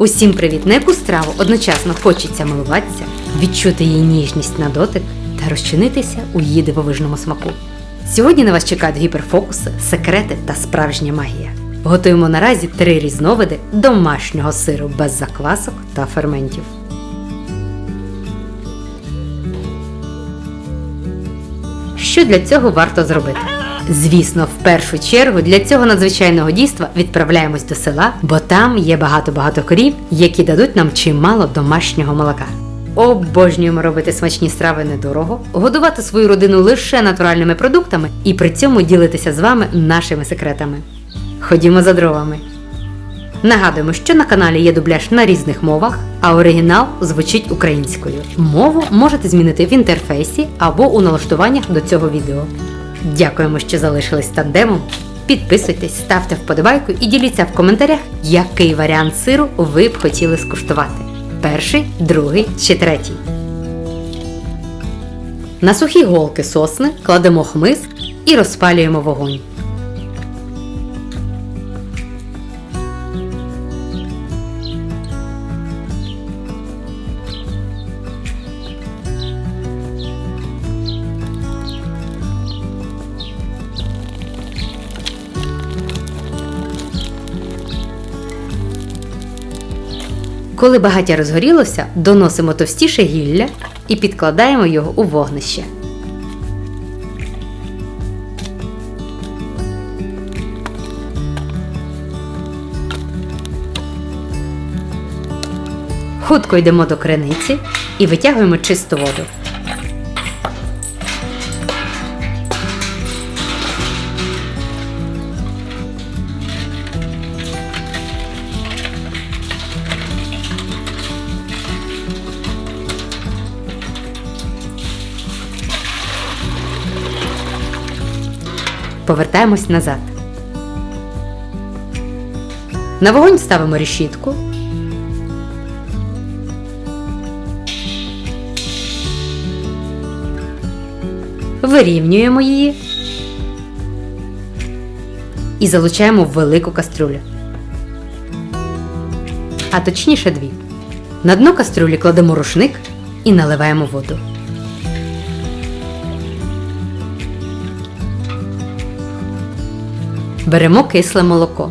Усім привіт! На яку страву одночасно хочеться милуватися, відчути її ніжність на дотик та розчинитися у її дивовижному смаку. Сьогодні на вас чекають гіперфокуси, секрети та справжня магія. Готуємо наразі три різновиди домашнього сиру без заквасок та ферментів. Що для цього варто зробити? Звісно, в першу чергу для цього надзвичайного дійства відправляємось до села, бо там є багато-багато корів, які дадуть нам чимало домашнього молока. Обожнюємо робити смачні страви недорого, годувати свою родину лише натуральними продуктами і при цьому ділитися з вами нашими секретами. Ходімо за дровами. Нагадуємо, що на каналі є дубляж на різних мовах, а оригінал звучить українською. Мову можете змінити в інтерфейсі або у налаштуваннях до цього відео. Дякуємо, що залишились тандемом. Підписуйтесь, ставте вподобайку і діліться в коментарях, який варіант сиру ви б хотіли скуштувати: перший, другий чи третій. На сухі голки сосни кладемо хмиз і розпалюємо вогонь. Коли багаття розгорілося, доносимо товстіше гілля і підкладаємо його у вогнище. Хутко йдемо до криниці і витягуємо чисту воду. Повертаємось назад. На вогонь ставимо решітку. Вирівнюємо її і залучаємо в велику кастрюлю. А точніше дві. На дно кастрюлі кладемо рушник і наливаємо воду. Беремо кисле молоко.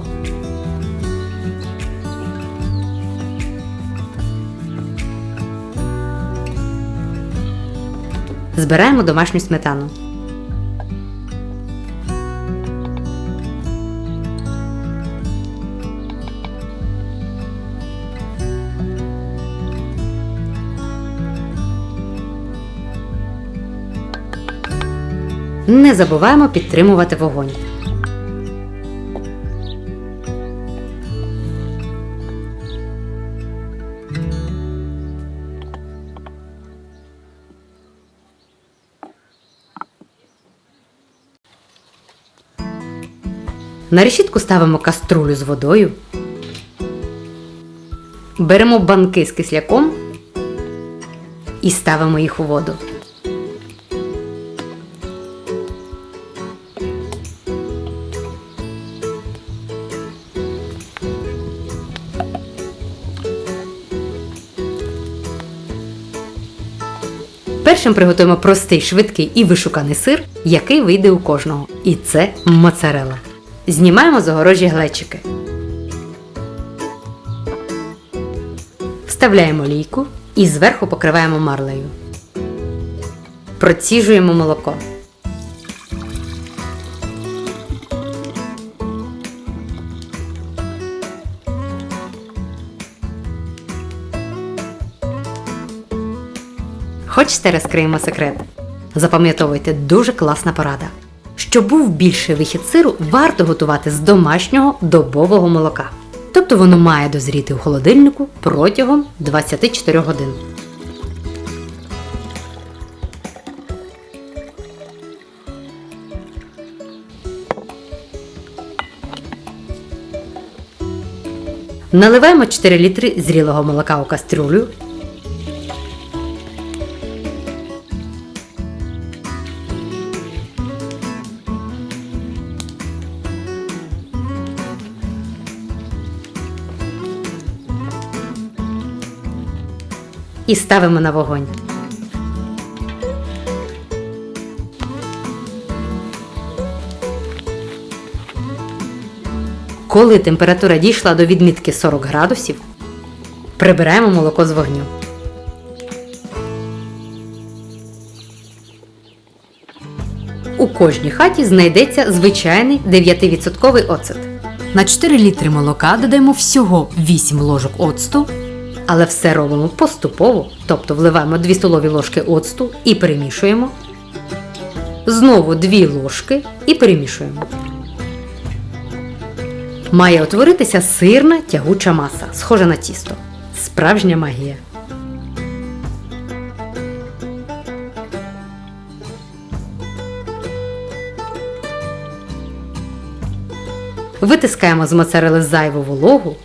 Збираємо домашню сметану. Не забуваємо підтримувати вогонь. На решітку ставимо каструлю з водою. Беремо банки з кисляком і ставимо їх у воду. Першим приготуємо простий, швидкий і вишуканий сир, який вийде у кожного. І це моцарела. Знімаємо з огорожі глечики. Вставляємо лійку і зверху покриваємо марлею. Проціжуємо молоко. Хочете розкриємо секрет? Запам'ятовуйте дуже класна порада. Щоб був більший вихід сиру, варто готувати з домашнього добового молока. Тобто воно має дозріти у холодильнику протягом 24 годин. Наливаємо 4 літри зрілого молока у кастрюлю. І ставимо на вогонь. Коли температура дійшла до відмітки 40 градусів, прибираємо молоко з вогню. У кожній хаті знайдеться звичайний 9% оцет. На 4 літри молока додаємо всього 8 ложок оцту, Але все робимо поступово, тобто вливаємо 2 столові ложки оцту і перемішуємо. Знову 2 ложки і перемішуємо. Має утворитися сирна тягуча маса, схожа на тісто. Справжня магія. Витискаємо з моцарели зайву вологу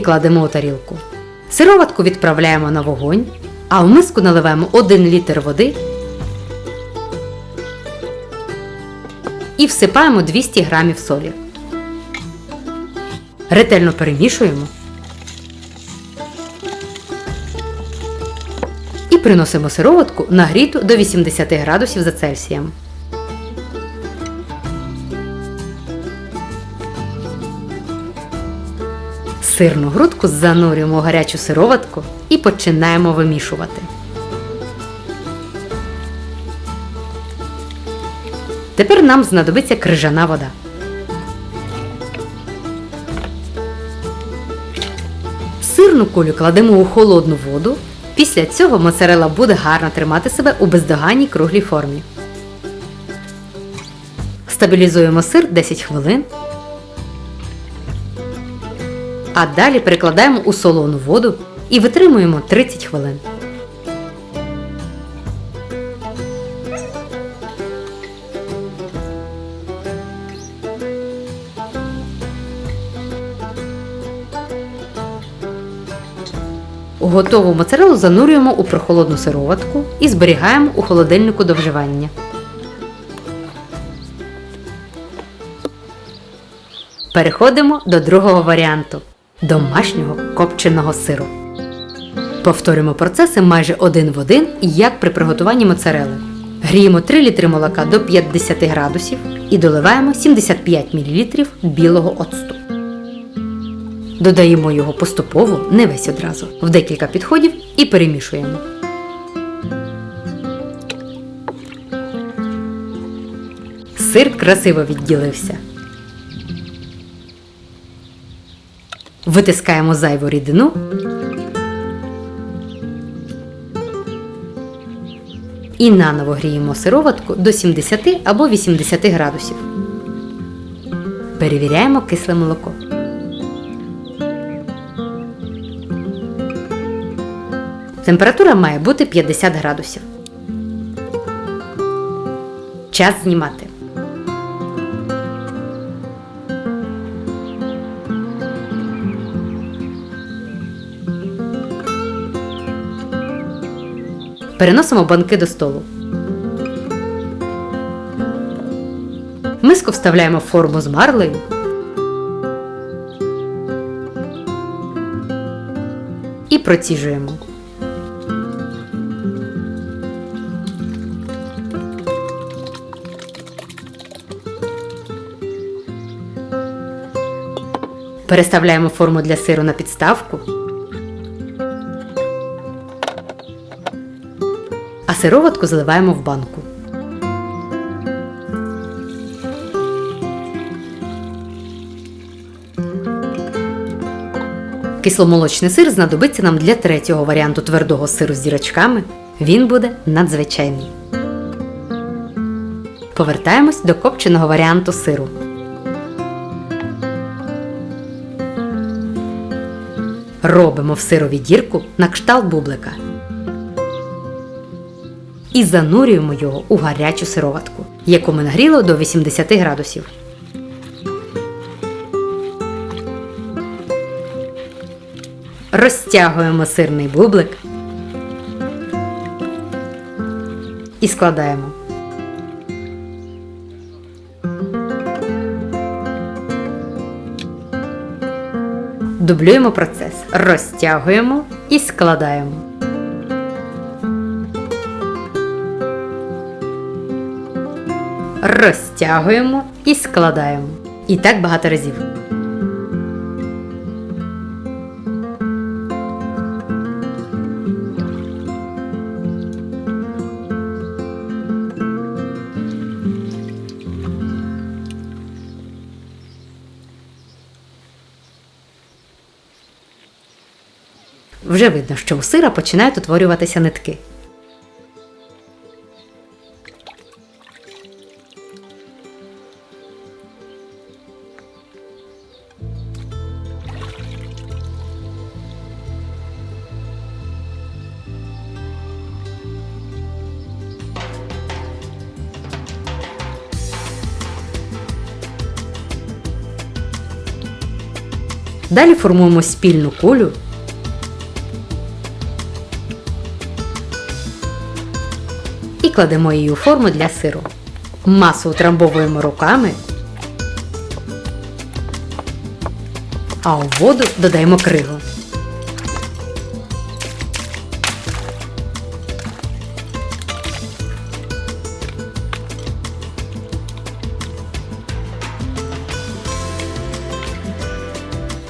і кладемо у тарілку. Сироватку відправляємо на вогонь, а в миску наливаємо 1 літр води і всипаємо 200 грамів солі. Ретельно перемішуємо і приносимо сироватку нагріту до 80 градусів за Цельсієм. Сирну грудку занурюємо у гарячу сироватку і починаємо вимішувати. Тепер нам знадобиться крижана вода. Сирну кулю кладемо у холодну воду. Після цього моцарела буде гарно тримати себе у бездоганній круглій формі. Стабілізуємо сир 10 хвилин. А далі перекладаємо у солону воду і витримуємо 30 хвилин. Готову моцарелу занурюємо у прохолодну сироватку і зберігаємо у холодильнику до вживання. Переходимо до другого варіанту домашнього копченого сиру. Повторюємо процеси майже один в один, як при приготуванні моцарели. Гріємо 3 літри молока до 50 градусів і доливаємо 75 мл білого оцту. Додаємо його поступово, не весь одразу, в декілька підходів і перемішуємо. Сир красиво відділився. Витискаємо зайву рідину. І наново гріємо сироватку до 70 або 80 градусів. Перевіряємо кисле молоко. Температура має бути 50 градусів. Час знімати. Переносимо банки до столу. Миску вставляємо в форму з марлею. І проціжуємо. Переставляємо форму для сиру на підставку. Сироватку заливаємо в банку. Кисломолочний сир знадобиться нам для третього варіанту твердого сиру з дірочками. Він буде надзвичайний. Повертаємось до копченого варіанту сиру. Робимо в сирові дірку на кшталт бублика. І занурюємо його у гарячу сироватку, яку ми нагріли до 80 градусів. Розтягуємо сирний бублик. і складаємо. Дублюємо процес, розтягуємо і складаємо. Розтягуємо і складаємо. І так багато разів. Вже видно, що у сира починають утворюватися нитки. Далі формуємо спільну кулю. І кладемо її у форму для сиру. Масу утрамбовуємо руками. А у воду додаємо кригу.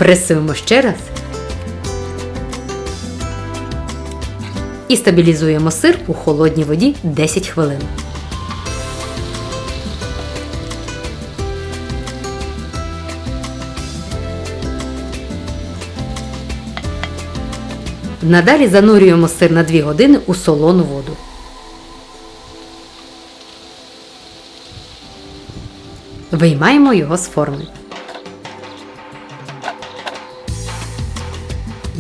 Пресуємо ще раз. І стабілізуємо сир у холодній воді 10 хвилин. Надалі занурюємо сир на 2 години у солону воду. Виймаємо його з форми.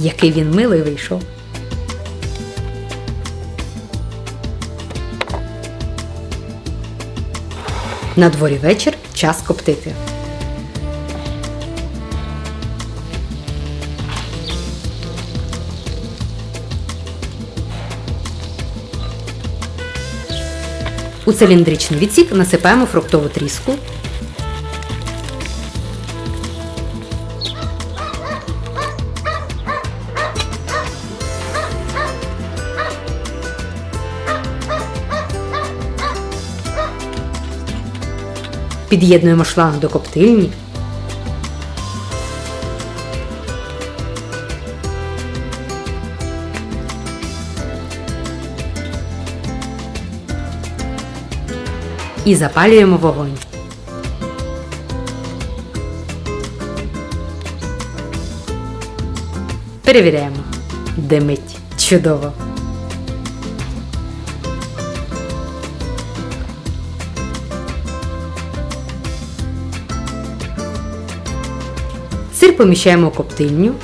Який він милий вийшов. На дворі вечір час коптити. У циліндричний відсік насипаємо фруктову тріску. Під'єднуємо шланг до коптильні. І запалюємо вогонь. Перевіряємо. Димить. Чудово. Поміщаємо коптильню.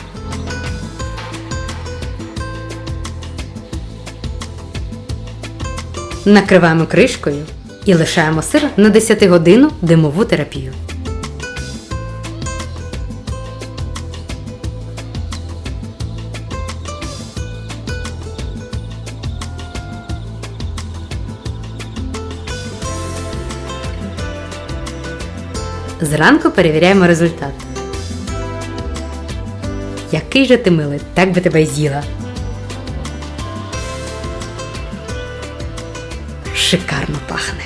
Накриваємо кришкою і лишаємо сир на 10 годину димову терапію. Зранку перевіряємо результат. Який же ти милий, так би тебе й з'їла. Шикарно пахне.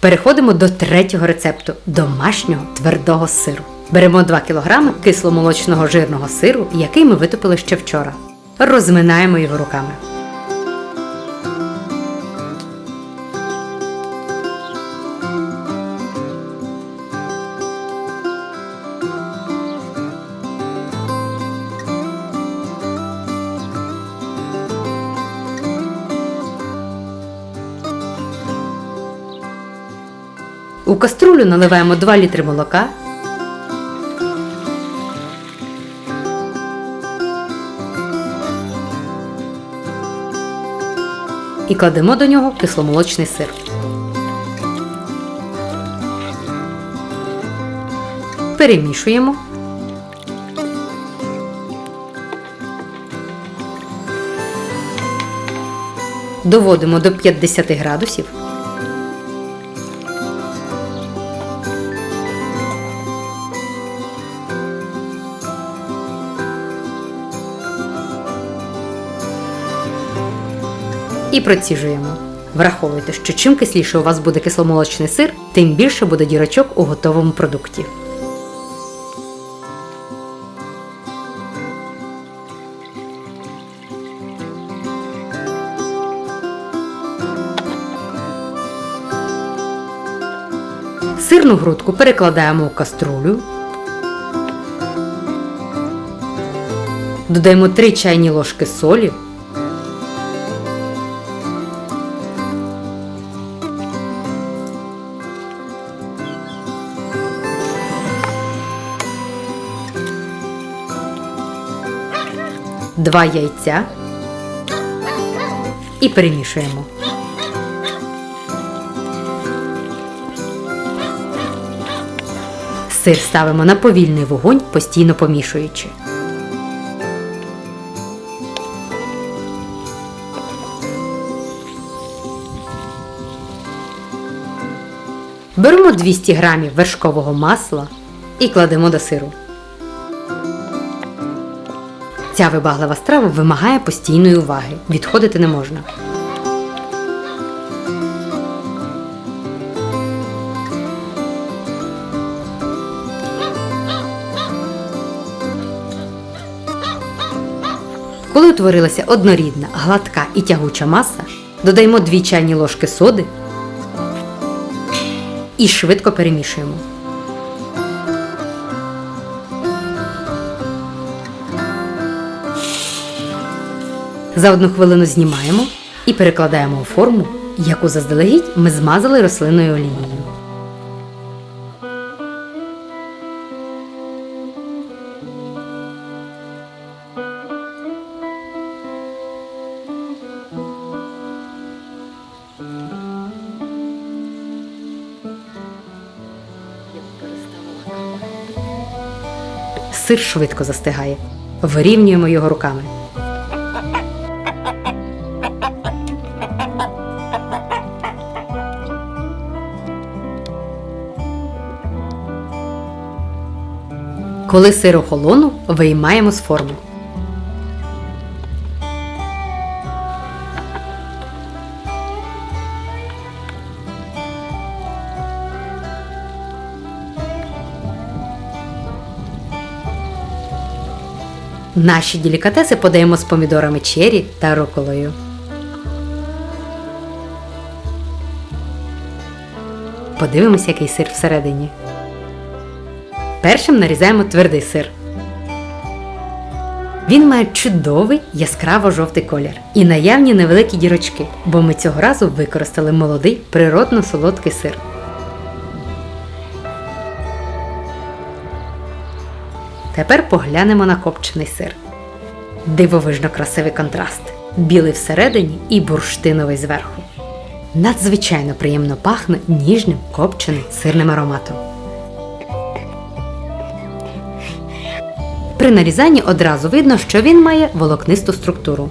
Переходимо до третього рецепту домашнього твердого сиру. Беремо 2 кг кисломолочного жирного сиру, який ми витопили ще вчора. Розминаємо його руками. У каструлю наливаємо 2 літри молока. І кладемо до нього кисломолочний сир. Перемішуємо. Доводимо до 50 градусів. І проціжуємо. Враховуйте, що чим кисліше у вас буде кисломолочний сир, тим більше буде дірочок у готовому продукті. Сирну грудку перекладаємо у каструлю. Додаємо 3 чайні ложки солі. Два яйця і перемішуємо. Сир ставимо на повільний вогонь, постійно помішуючи. Беремо 200 грамів вершкового масла і кладемо до сиру. Ця вибаглива страва вимагає постійної уваги. Відходити не можна. Коли утворилася однорідна, гладка і тягуча маса, додаємо 2 чайні ложки соди і швидко перемішуємо. За одну хвилину знімаємо і перекладаємо у форму, яку заздалегідь ми змазали рослинною олією. Сир швидко застигає. Вирівнюємо його руками. Коли сир охолонув, виймаємо з форми. Наші делікатеси подаємо з помідорами чері та руколою. Подивимося, який сир всередині. Першим нарізаємо твердий сир. Він має чудовий яскраво-жовтий колір і наявні невеликі дірочки, бо ми цього разу використали молодий природно солодкий сир. Тепер поглянемо на копчений сир. Дивовижно красивий контраст. Білий всередині і бурштиновий зверху. Надзвичайно приємно пахне ніжним копченим сирним ароматом. При нарізанні одразу видно, що він має волокнисту структуру.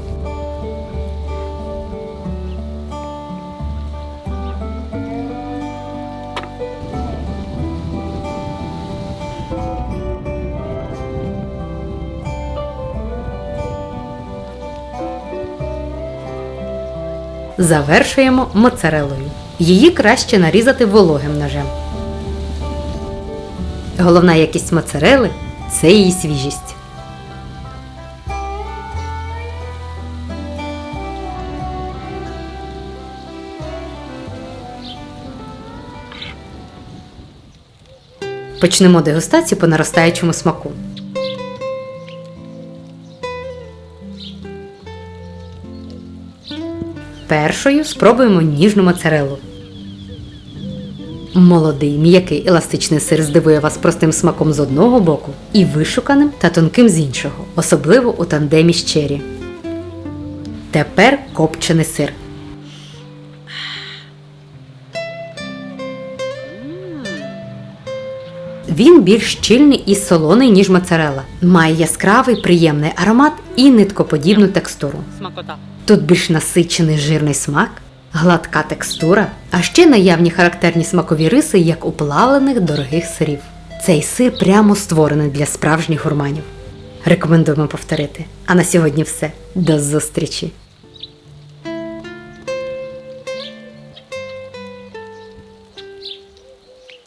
Завершуємо моцарелою. Її краще нарізати вологим ножем. Головна якість моцарели це її свіжість. Почнемо дегустацію по наростаючому смаку. Першою спробуємо ніжну моцарелу. Молодий, м'який еластичний сир здивує вас простим смаком з одного боку і вишуканим та тонким з іншого, особливо у тандемі з чері. Тепер копчений сир. Він більш щільний і солоний, ніж моцарелла. Має яскравий приємний аромат і ниткоподібну текстуру. Смакота. Тут більш насичений жирний смак, гладка текстура, а ще наявні характерні смакові риси, як у плавлених дорогих сирів. Цей сир прямо створений для справжніх гурманів. Рекомендуємо повторити. А на сьогодні все. До зустрічі!